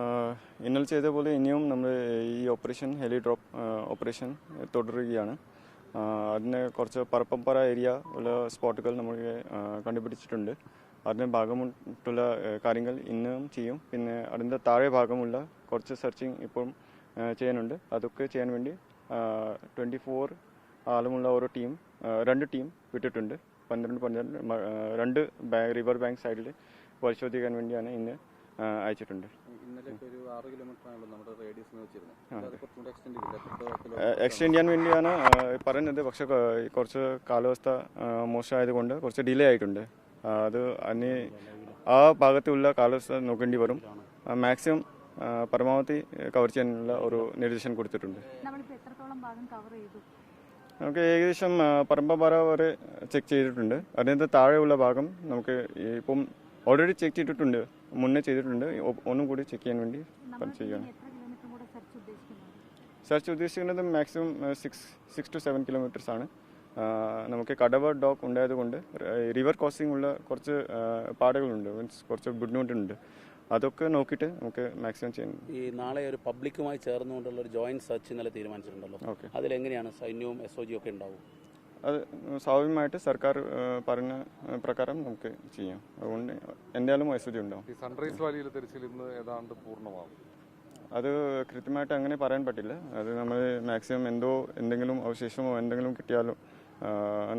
ആഹ് ഇന്നലെ ചെയ്ത പോലെ ഇനിയും നമ്മൾ ഈ ഓപ്പറേഷൻ ഹെലി ഡ്രോപ്പ് ഓപ്പറേഷൻ തുടരുകയാണ്. അതിന് കുറച്ച് പറപ്പമ്പറ ഏരിയ ഉള്ള സ്പോട്ടുകൾ നമ്മൾ കണ്ടുപിടിച്ചിട്ടുണ്ട്. അതിന് ഭാഗമായിട്ടുള്ള കാര്യങ്ങൾ ഇന്നും ചെയ്യും. പിന്നെ അതിന്റെ താഴെ ഭാഗമുള്ള കുറച്ച് സെർച്ചിങ് ഇപ്പം ചെയ്യാനുണ്ട്. അതൊക്കെ ചെയ്യാൻ വേണ്ടി ട്വന്റി ഫോർ ആളുമുള്ള ഓരോ ടീം രണ്ട് ടീം വിട്ടിട്ടുണ്ട്. പന്ത്രണ്ട് പന്ത്രണ്ട് രണ്ട് ബാങ്ക് റിവർ ബാങ്ക് സൈഡിൽ പരിശോധിക്കാൻ വേണ്ടിയാണ് ഇന്ന് അയച്ചിട്ടുണ്ട്. എക്സ്റ്റെൻഡ് ചെയ്യാൻ വേണ്ടിയാണ് പറയുന്നത്. പക്ഷെ കുറച്ച് കാലാവസ്ഥ മോശമായതുകൊണ്ട് കുറച്ച് ഡിലേ ആയിട്ടുണ്ട്. അത് അനി ആ ഭാഗത്തുള്ള കാലാവസ്ഥ നോക്കേണ്ടി വരും. മാക്സിമം പരമാവധി കവർ ചെയ്യാനുള്ള ഒരു നിർദ്ദേശം കൊടുത്തിട്ടുണ്ട്. നമ്മളിപ്പോൾ എത്രത്തോളം ഭാഗം കവർ ചെയ്തു? നമുക്ക് ഏകദേശം പരമ്പര വരെ ചെക്ക് ചെയ്തിട്ടുണ്ട്. അതിന്റെ താഴെയുള്ള ഭാഗം നമുക്ക് ഇപ്പം ഓൾറെഡി ചെക്ക് ചെയ്തിട്ടുണ്ട്. മുന്നേ ചെയ്തിട്ടുണ്ട്. ഒന്നും കൂടി ചെക്ക് ചെയ്യാൻ വേണ്ടി ചെയ്യണം സെർച്ച് ഉദ്ദേശിക്കുന്നത്? Maximum six six to seven kilometres ആണ്. നമുക്ക് കടവ ഡോക്ക് ഉണ്ടായതുകൊണ്ട് റിവർ ക്രോസിംഗ് ഉള്ള കുറച്ച് പാടകളുണ്ട്. മീൻസ് കുറച്ച് ബുദ്ധിമുട്ടുണ്ട്. അതൊക്കെ നോക്കിയിട്ട് നമുക്ക് മാക്സിമം ചെയ്യാൻ ഈ നാളെ ഒരു പബ്ലിക്കുമായി ചേർന്നുകൊണ്ടുള്ള ഒരു ജോയിന്റ് സെർച്ച് ഇന്നലെ തീരുമാനിച്ചിട്ടുണ്ടല്ലോ. ഓക്കെ അതിലെങ്ങനെയാണ് സൈന്യവും എസ് ഒ ജി ഒക്കെ ഉണ്ടാവും? അത് സ്വാഭാവികമായിട്ട് സർക്കാർ പറഞ്ഞ പ്രകാരം നമുക്ക് ചെയ്യാം. അതുകൊണ്ട് എന്തായാലും വൈദ്യുതി ഉണ്ടാവും ഈ സൺറൈസ് വാലിയിലെ തെരച്ചിൽ ഇന്ന് ഏതാണ്ട് പൂർണമാകും അത് കൃത്യമായിട്ട് അങ്ങനെ പറയാൻ പറ്റില്ല. അത് നമ്മൾ മാക്സിമം എന്തോ എന്തെങ്കിലും അവശേഷമോ എന്തെങ്കിലും കിട്ടിയാലോ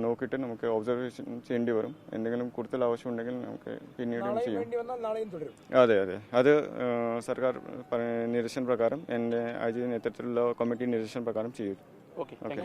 നോക്കിയിട്ട് നമുക്ക് ഒബ്സർവേഷൻ ചെയ്യേണ്ടി വരും. എന്തെങ്കിലും കൂടുതൽ ആവശ്യം ഉണ്ടെങ്കിൽ നമുക്ക് പിന്നീട് ചെയ്യാം. അതെ അതെ. അത് സർക്കാർ നിരീക്ഷണ പ്രകാരം എന്റെ ഐ ജി നേതൃത്വത്തിലുള്ള കമ്മിറ്റി നിരീക്ഷണ പ്രകാരം ചെയ്യും. Okay okay